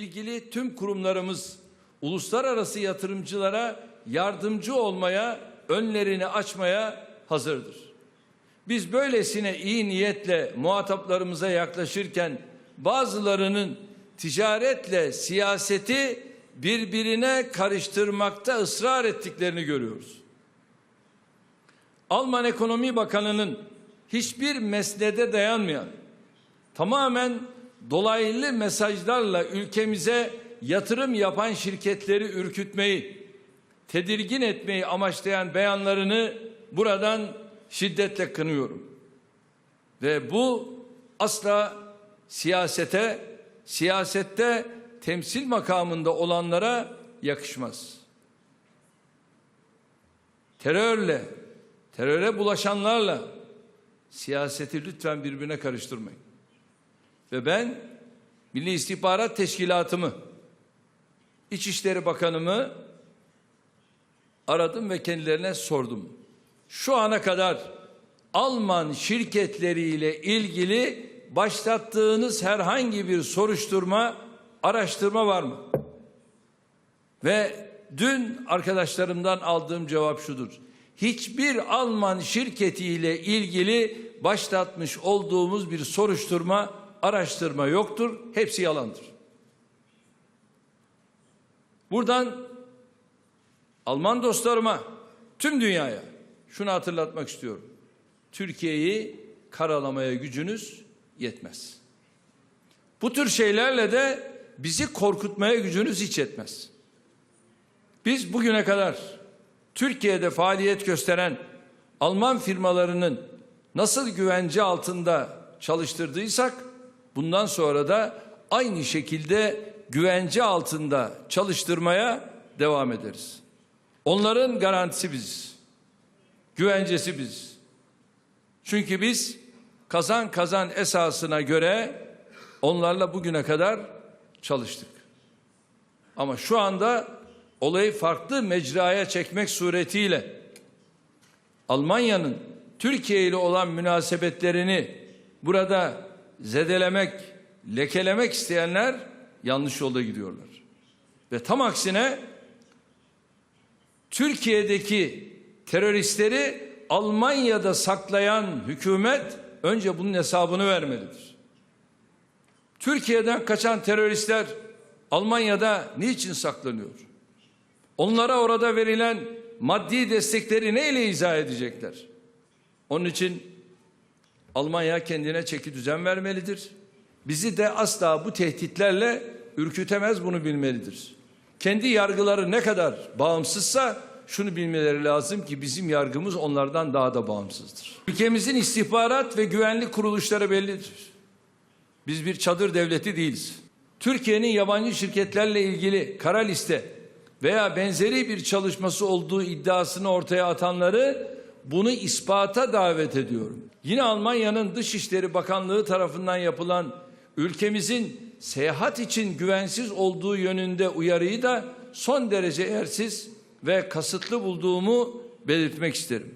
ilgili tüm kurumlarımız uluslararası yatırımcılara yardımcı olmaya, önlerini açmaya hazırdır. Biz böylesine iyi niyetle muhataplarımıza yaklaşırken bazılarının ticaretle siyaseti birbirine karıştırmakta ısrar ettiklerini görüyoruz. Alman Ekonomi Bakanı'nın hiçbir mesnede dayanmayan tamamen dolaylı mesajlarla ülkemize yatırım yapan şirketleri ürkütmeyi, tedirgin etmeyi amaçlayan beyanlarını buradan şiddetle kınıyorum. Ve bu asla siyasete, siyasette temsil makamında olanlara yakışmaz. Terörle, teröre bulaşanlarla siyaseti lütfen birbirine karıştırmayın. Ve ben Milli İstihbarat Teşkilatımı, İçişleri Bakanımı aradım ve kendilerine sordum. Şu ana kadar Alman şirketleriyle ilgili başlattığınız herhangi bir soruşturma, araştırma var mı? Ve dün arkadaşlarımdan aldığım cevap şudur. Hiçbir Alman şirketiyle ilgili başlatmış olduğumuz bir soruşturma, araştırma yoktur. Hepsi yalandır. Buradan Alman dostlarıma, tüm dünyaya şunu hatırlatmak istiyorum. Türkiye'yi karalamaya gücünüz yetmez. Bu tür şeylerle de bizi korkutmaya gücünüz hiç yetmez. Biz bugüne kadar Türkiye'de faaliyet gösteren Alman firmalarının nasıl güvence altında çalıştırdıysak bundan sonra da aynı şekilde güvence altında çalıştırmaya devam ederiz. Onların garantisi biziz. Güvencesi biz. Çünkü biz kazan kazan esasına göre onlarla bugüne kadar çalıştık. Ama şu anda olayı farklı mecraya çekmek suretiyle Almanya'nın Türkiye ile olan münasebetlerini burada zedelemek, lekelemek isteyenler yanlış yolda gidiyorlar. Ve tam aksine Türkiye'deki teröristleri Almanya'da saklayan hükümet önce bunun hesabını vermelidir. Türkiye'den kaçan teröristler Almanya'da niçin saklanıyor? Onlara orada verilen maddi destekleri neyle izah edecekler? Onun için Almanya kendine çeki düzen vermelidir. Bizi de asla bu tehditlerle ürkütemez bunu bilmelidir. Kendi yargıları ne kadar bağımsızsa şunu bilmeleri lazım ki bizim yargımız onlardan daha da bağımsızdır. Ülkemizin istihbarat ve güvenlik kuruluşları bellidir. Biz bir çadır devleti değiliz. Türkiye'nin yabancı şirketlerle ilgili kara liste veya benzeri bir çalışması olduğu iddiasını ortaya atanları bunu ispata davet ediyorum. Yine Almanya'nın Dışişleri Bakanlığı tarafından yapılan ülkemizin seyahat için güvensiz olduğu yönünde uyarıyı da son derece yersiz ve kasıtlı bulduğumu belirtmek isterim.